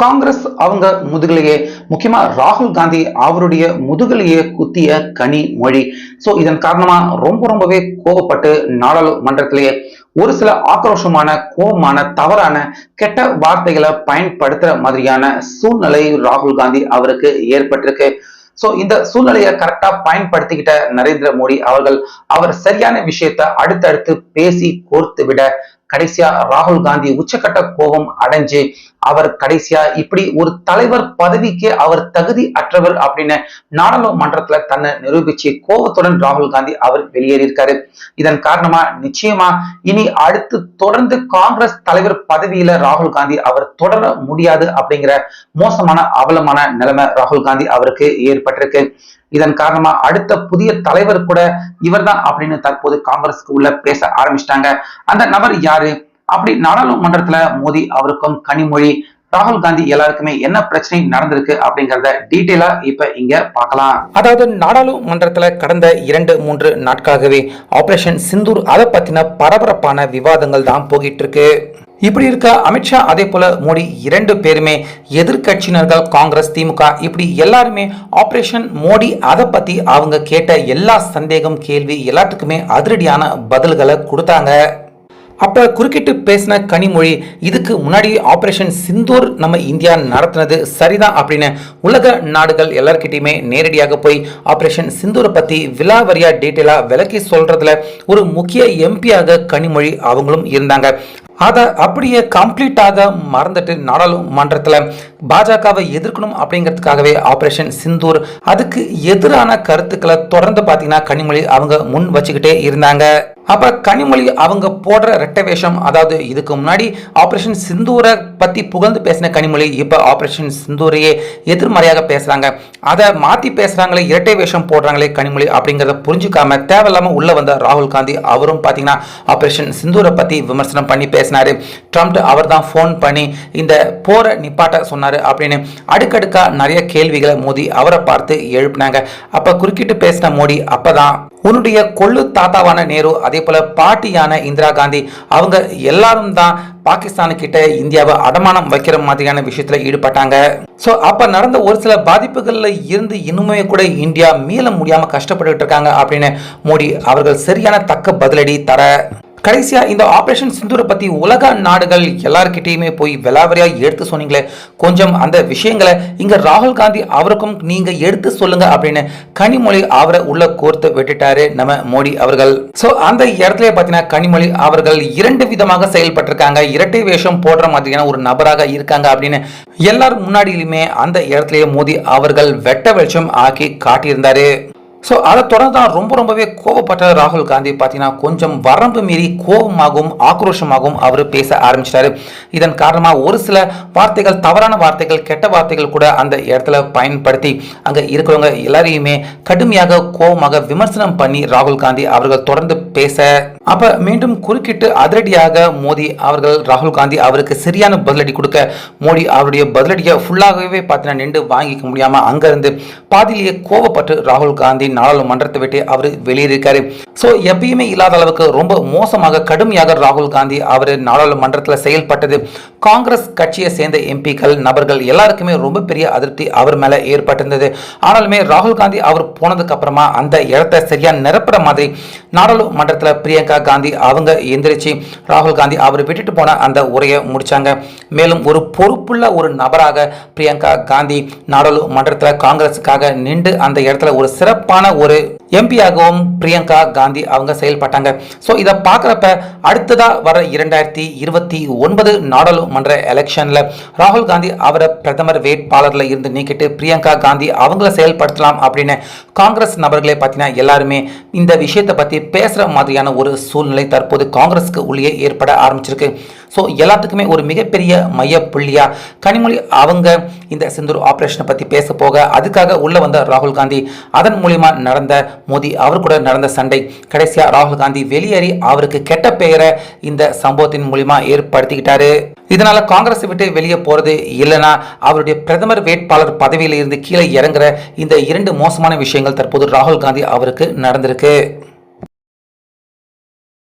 காங்கிரஸ் அவங்க முதுகலையே முக்கியமா ராகுல் காந்தி அவருடைய முதுகலையே குத்திய கனி மொழி. சோ இதன் காரணமா ரொம்ப ரொம்பவே கோவப்பட்டு நாடாளுமன்றத்திலேயே ஒரு சில ஆக்ரோஷமான கோபமான தவறான கெட்ட வார்த்தைகளை பயன்படுத்துற மாதிரியான சூழ்நிலை ராகுல் காந்தி அவருக்கு ஏற்பட்டிருக்கு. சோ இந்த சூழ்நிலையை கரெக்டா பயன்படுத்திக்கிட்ட நரேந்திர மோடி அவர்கள் அவர் சரியான விஷயத்த அடுத்தடுத்து பேசி கோர்த்து விட கடைசியா ராகுல் காந்தி உச்சக்கட்ட கோபம் அடைஞ்சு அவர் கடைசியா இப்படி ஒரு தலைவர் பதவிக்கு அவர் தகுதி அற்றவர் அப்படின்னு நாடாளுமன்றத்துல தன்னை நிரூபிச்சு கோபத்துடன் ராகுல் காந்தி அவர் வெளியேறியிருக்காரு. இதன் காரணமா நிச்சயமா இனி அடுத்து தொடர்ந்து காங்கிரஸ் தலைவர் பதவியில ராகுல் காந்தி அவர் தொடர முடியாது அப்படிங்கிற மோசமான அவலமான நிலைமை ராகுல் காந்தி அவருக்கு ஏற்பட்டிருக்கு. இதன் காரணமா அடுத்த புதிய தலைவர் கூட இவர்தான் அப்படின்னு தற்போது காங்கிரஸ்க்கு உள்ள பேச ஆரம்பிச்சிட்டாங்க. அந்த நபர் யாரு? அப்படி நாடாளுமன்றத்துல மோடி அவருக்கும் கனிமொழி ராகுல் காந்தி எல்லாருக்குமே என்ன பிரச்சனை நடந்திருக்கு அப்படிங்கறத டீட்டெயிலா இப்ப இங்க பார்க்கலாம். அதாவது நாடாளுமன்றத்துல கடந்த இரண்டு மூன்று நாட்களாகவே ஆபரேஷன் சிந்தூர் அதை பத்தின பரபரப்பான விவாதங்கள் தான் போகிட்டு இருக்கு இப்படி இருக்க அமித்ஷா அதே போல மோடி இரண்டு பேருமே எதிர்கட்சியினர்கள் காங்கிரஸ் திமுக இப்படி எல்லாருமே ஆபரேஷன் மோடி அதை பத்தி அவங்க கேட்ட எல்லா சந்தேகம் கேள்வி எல்லாத்துக்குமே அதிரடியான பதில்களை கொடுத்தாங்க. அப்போ குறுக்கிட்டு பேசின கனிமொழி இதுக்கு முன்னாடி ஆப்ரேஷன் சிந்தூர் நம்ம இந்தியா நடத்தினது சரிதான் அப்படின்னு உலக நாடுகள் எல்லார்கிட்டயுமே நேரடியாக போய் ஆப்ரேஷன் சிந்தூரை பற்றி விலாவரியாக டீட்டெயிலாக விளக்கி சொல்கிறதுல ஒரு முக்கிய எம்பியாக கனிமொழி அவங்களும் இருந்தாங்க. அதை அப்படியே கம்ப்ளீட்டாக மறந்துட்டு நாடாளுமன்றத்தில் பாஜகவை எதிர்க்கணும் அப்படிங்கிறதுக்காகவே ஆபரேஷன் சிந்தூர் அதுக்கு எதிரான கருத்துக்களை தொடர்ந்து பார்த்தீங்கன்னா கனிமொழி அவங்க முன் வச்சுக்கிட்டே இருந்தாங்க. அப்ப கனிமொழி அவங்க போடுற ரெட்டை வேஷம் அதாவது இதுக்கு முன்னாடி ஆபரேஷன் சிந்தூரை பத்தி புகழ்ந்து பேசின கனிமொழி இப்ப ஆபரேஷன் சிந்தூரையே எதிர்மறையாக பேசுறாங்க. அதை மாத்தி பேசுறாங்களே இரட்டை வேஷம் போடுறாங்களே கனிமொழி அப்படிங்கிறத புரிஞ்சுக்காம தேவையில்லாம உள்ள வந்த ராகுல் காந்தி அவரும் பாத்தீங்கன்னா ஆபரேஷன் சிந்தூரை பத்தி விமர்சனம் பண்ணி பேசினாரு. ட்ரம்ப் அவர் தான் ஃபோன் பண்ணி இந்த போரை நிப்பாட்ட சொன்னார் அப்படின்னு அடுக்கடுக்கா நிறைய கேள்விகளை மோடி அவரை பார்த்து எழுப்பினாங்க. அப்போ குறுக்கிட்டு பேசின மோடி அப்போதான் உன்னுடைய கொள்ளு தாத்தாவான நேரு அதே போல பாட்டியான இந்திரா காந்தி அவங்க எல்லாரும் தான் பாகிஸ்தானுக்கிட்ட இந்தியாவை அடமானம் வைக்கிற மாதிரியான விஷயத்துல ஈடுபட்டாங்க. ஸோ அப்ப நடந்த ஒரு சில பாதிப்புகள்ல இருந்து இன்னுமே கூட இந்தியா மீள முடியாமல் கஷ்டப்பட்டுட்டு இருக்காங்க அப்படின்னு மோடி அவர்கள் சரியான தக்க பதிலடி தர கடைசியா இந்த ஆபரேஷன் சிந்தூரை பத்தி உலக நாடுகள் எல்லார்கிட்டயுமே போய் விலாவரியா எடுத்து சொன்னீங்களே கொஞ்சம் அந்த விஷயங்களை இங்க ராகுல் காந்தி அவருக்கும் நீங்க எடுத்து சொல்லுங்க அப்படின்னு கனிமொழி அவரை உள்ள கோர்த்து விட்டுட்டாரு நம்ம மோடி அவர்கள். சோ அந்த இடத்துல பாத்தீங்கன்னா கனிமொழி அவர்கள் இரண்டு விதமாக செயல்பட்டிருக்காங்க. இரட்டை வேஷம் போடுற மாதிரியான ஒரு நபராக இருக்காங்க அப்படின்னு எல்லாரும் முன்னாடியிலுமே அந்த இடத்துலயே மோடி அவர்கள் வெட்ட வெளிச்சம் ஆக்கி காட்டியிருந்தாரு. ஸோ அதை தொடர்ந்து தான் ரொம்ப ரொம்பவே கோவப்பட்ட ராகுல் காந்தி பார்த்தீங்கன்னா கொஞ்சம் வரம்பு மீறி கோபமாகவும் ஆக்ரோஷமாகவும் அவர் பேச ஆரம்பிச்சிட்டாரு. இதன் காரணமாக ஒரு சில வார்த்தைகள் தவறான வார்த்தைகள் கெட்ட வார்த்தைகள் கூட அந்த இடத்துல பயன்படுத்தி அங்கே இருக்கிறவங்க எல்லாரையுமே கடுமையாக கோபமாக விமர்சனம் பண்ணி ராகுல் காந்தி அவர்கள் தொடர்ந்து பேச அப்போ மீண்டும் குறுக்கிட்டு அதிரடியாக மோடி அவர்கள் ராகுல் காந்தி அவருக்கு சரியான பதிலடி கொடுக்க மோடி அவருடைய பதிலடியை ஃபுல்லாகவே பார்த்தீங்கன்னா நின்று வாங்கிக்க முடியாமல் அங்கேருந்து பாதியிலேயே கோவப்பட்டு ராகுல் காந்தி நாடாளுமன்றத்தை விட்டு அவர் வெளியிருக்காரு ஸோ எப்பயுமே இல்லாத அளவுக்கு ரொம்ப மோசமாக கடுமையாக ராகுல் காந்தி அவர் நாடாளுமன்றத்தில் செயல்பட்டது. காங்கிரஸ் கட்சியை சேர்ந்த எம்பிக்கள் நபர்கள் எல்லாருக்குமே ரொம்ப பெரிய அதிருப்தி அவர் மேல ஏற்பட்டிருந்தது. ஆனாலுமே ராகுல் காந்தி அவர் போனதுக்கு அப்புறமா அந்த இடத்த சரியா நிரப்புற மாதிரி நாடாளுமன்றத்தில் பிரியங்கா காந்தி அவங்க எந்திரிச்சு ராகுல் காந்தி அவர் விட்டுட்டு போன அந்த உரையை முடிச்சாங்க. மேலும் ஒரு பொறுப்புள்ள ஒரு நபராக பிரியங்கா காந்தி நாடாளுமன்றத்தில் காங்கிரஸுக்காக நின்று அந்த இடத்துல ஒரு சிறப்பான ஒரு எம்பியாகவும் பிரியங்கா காந்தி அவங்க செயல்பட்டாங்க. ஸோ இதை பார்க்குறப்ப அடுத்ததா வர இரண்டாயிரத்தி இருபத்தி ஒன்பது நாடாளுமன்ற எலெக்ஷனில் ராகுல் காந்தி அவரை பிரதமர் வேட்பாளரில் இருந்து நீக்கிட்டு பிரியங்கா காந்தி அவங்கள செயல்படுத்தலாம் அப்படின்னு காங்கிரஸ் நபர்களே பார்த்தீங்கன்னா எல்லாருமே இந்த விஷயத்தை பற்றி பேசுகிற மாதிரியான ஒரு சூழ்நிலை தற்போது காங்கிரஸுக்கு உள்ளே ஏற்பட ஆரம்பிச்சிருக்கு. ஸோ எல்லாத்துக்குமே ஒரு மிகப்பெரிய மைய புள்ளியா கனிமொழி அவங்க இந்த சிந்தூர் ஆப்ரேஷனை பற்றி பேச போக அதுக்காக உள்ள வந்த ராகுல் காந்தி அதன் மூலியமா நடந்த மோடி அவர் கூட நடந்த சண்டை. கடைசியாக ராகுல் காந்தி வெளியேறி அவருக்கு கெட்ட பெயரை இந்த சம்பவத்தின் மூலிமா ஏற்படுத்திக்கிட்டாரு. இதனால காங்கிரஸ் விட்டு வெளியே போறது இல்லைனா அவருடைய பிரதமர் வேட்பாளர் பதவியில் இருந்து கீழே இறங்குற இந்த இரண்டு மோசமான விஷயங்கள் தற்போது ராகுல் காந்தி அவருக்கு நடந்திருக்கு.